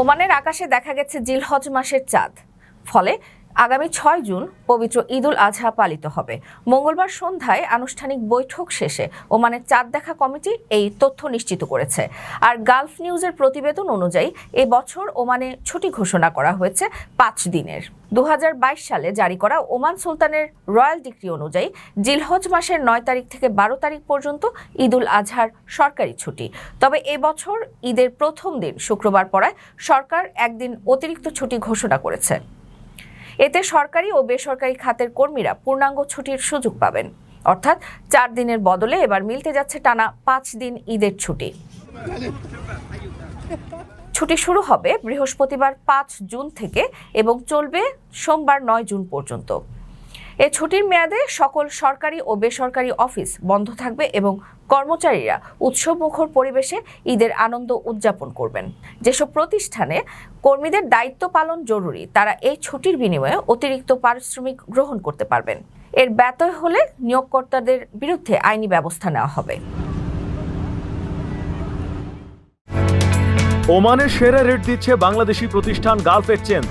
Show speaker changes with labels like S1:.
S1: ওমানের আকাশে দেখা গেছে জিলহজ মাসের চাঁদ। ফলে আগামী ছয় জুন পবিত্র ঈদুল আজহা পালিত হবে। মঙ্গলবার সন্ধ্যায় আনুষ্ঠানিক বৈঠক শেষে ওমানের চাঁদ দেখা কমিটি এই তথ্য নিশ্চিত করেছে। আর গালফ নিউজের প্রতিবেদন অনুযায়ী এ বছর ওমানে ছুটি ঘোষণা করা হয়েছে পাঁচ দিনের। দু হাজার বাইশ সালে জারি করা ওমান সুলতানের রয়্যাল ডিগ্রি অনুযায়ী জিলহজ মাসের নয় তারিখ থেকে বারো তারিখ পর্যন্ত ঈদুল আজহার সরকারি ছুটি। তবে এবছর ঈদের প্রথম দিন শুক্রবার পড়ায় সরকার একদিন অতিরিক্ত ছুটি ঘোষণা করেছে। এতে সরকারি ও বেসরকারি খাতের কর্মীরা পূর্ণাঙ্গ ছুটির সুযোগ পাবেন। অর্থাৎ চার দিনের বদলে এবার মিলতে যাচ্ছে টানা পাঁচ দিন ঈদের ছুটি। ছুটি শুরু হবে বৃহস্পতিবার পাঁচ জুন থেকে এবং চলবে সোমবার নয় জুন পর্যন্ত। এ ছুটির মেয়াদে সকল সরকারি ও বেসরকারি অফিস বন্ধ থাকবে এবং কর্মচারীরা উৎসবমুখর পরিবেশে ঈদের আনন্দ উদযাপন করবেন। যেসব প্রতিষ্ঠানে কর্মীদের দায়িত্ব পালন জরুরি, তারা এই ছুটির বিনিময়ে অতিরিক্ত পারিশ্রমিক গ্রহণ করতে পারবেন। এর ব্যতয় হলে নিয়োগকর্তাদের বিরুদ্ধে আইনি ব্যবস্থা নেওয়া হবে।
S2: ওমানের সেরা রেট দিচ্ছে বাংলাদেশি প্রতিষ্ঠান গালফ এক্সচেঞ্জ।